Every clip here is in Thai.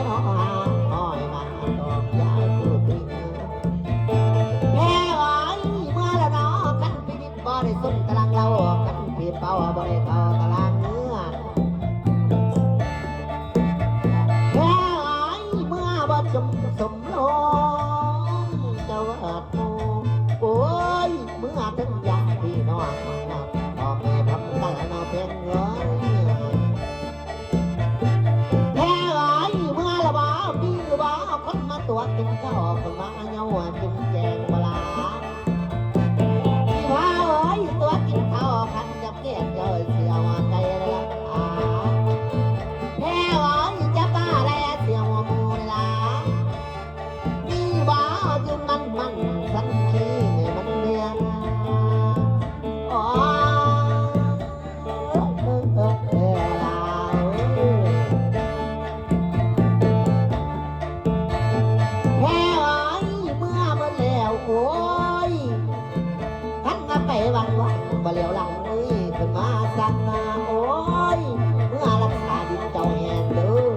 Oh. วัดจุ่มข้าวออกมาเยาวจุ่มแกง วันไหวมาเหลียวหลังเอ้ยเป็นมาสั่นาโอ้ยเมื่อรักษาดินเจ้าแหนเด้อ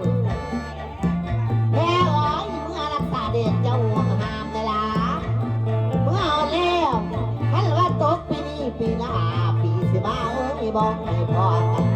แม่เอ้ยเมื่อรักษาเด็กเจ้าห่วงหามนะล่ะเมื่อเอาแล้วท่านว่าตกปีนี้ปีหน้าปีสิมาเอ้ยบอกให้พ่อกั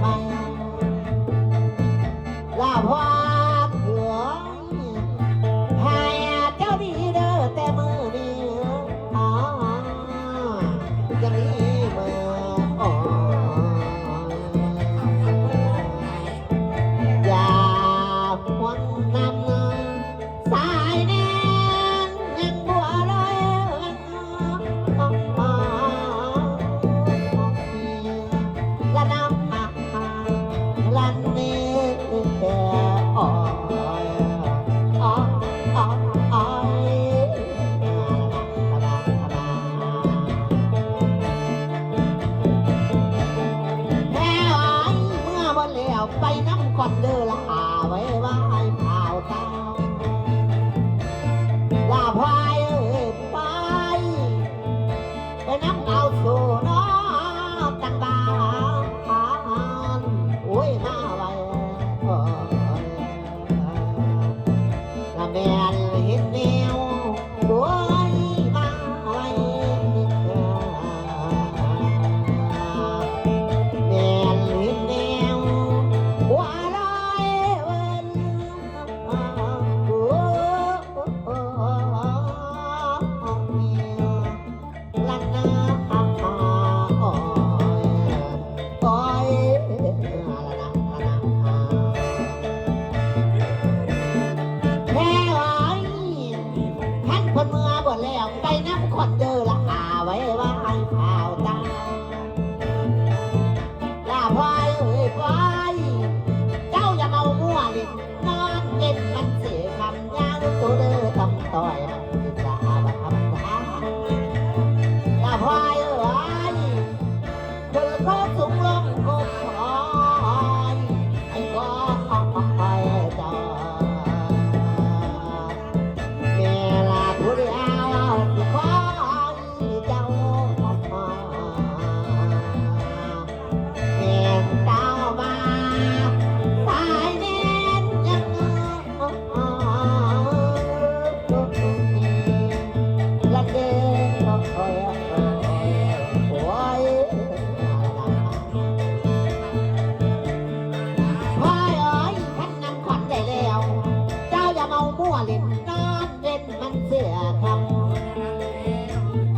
พัวเล่นนอนเล่นมันเสียครั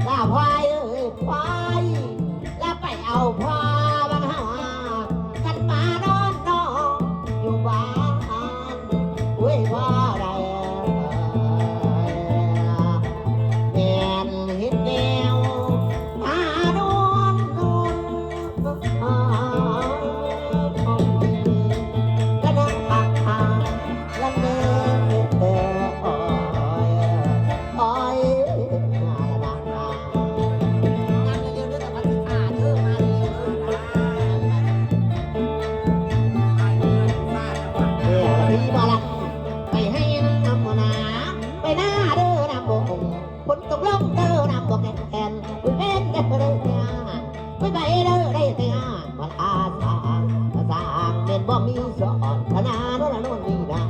ลาพายเอ้ยพายลาไปเอาพ ได้แต่อ่างมันอาสาสร้างเมนบ่มีสอนขนาดนั้นนู่นนี่นะ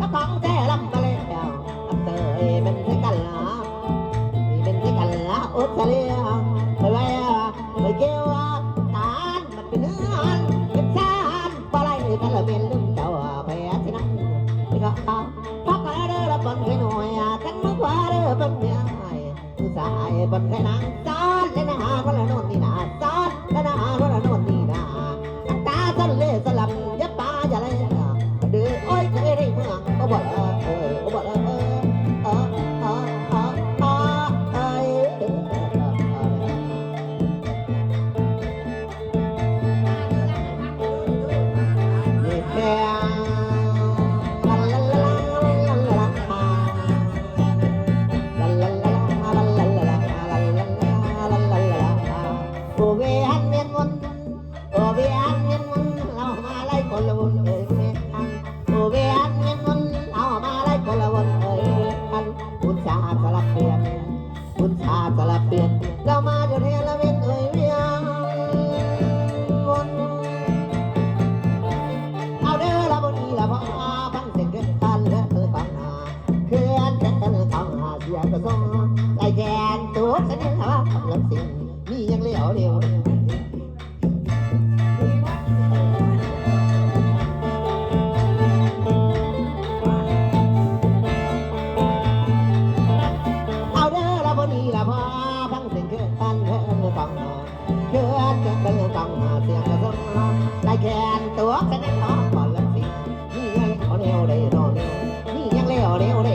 ก็ท้องแจลำมาเลยเดียวกับเตยเป็นที่กันละนี่เป็นที่กันละอุตเลียไปไว้ไปเกี่ยวตานมันเป็นเนื้อนเป็นชานปลายนี่กันลยเป็นลุ่มเจ้าไปที่นั่นนี่ก็พักกันเด้อละบนไปหน่อยทันนึกว่าเด้อบนเนี่ยผู้ชายบนแค่ไหน ahora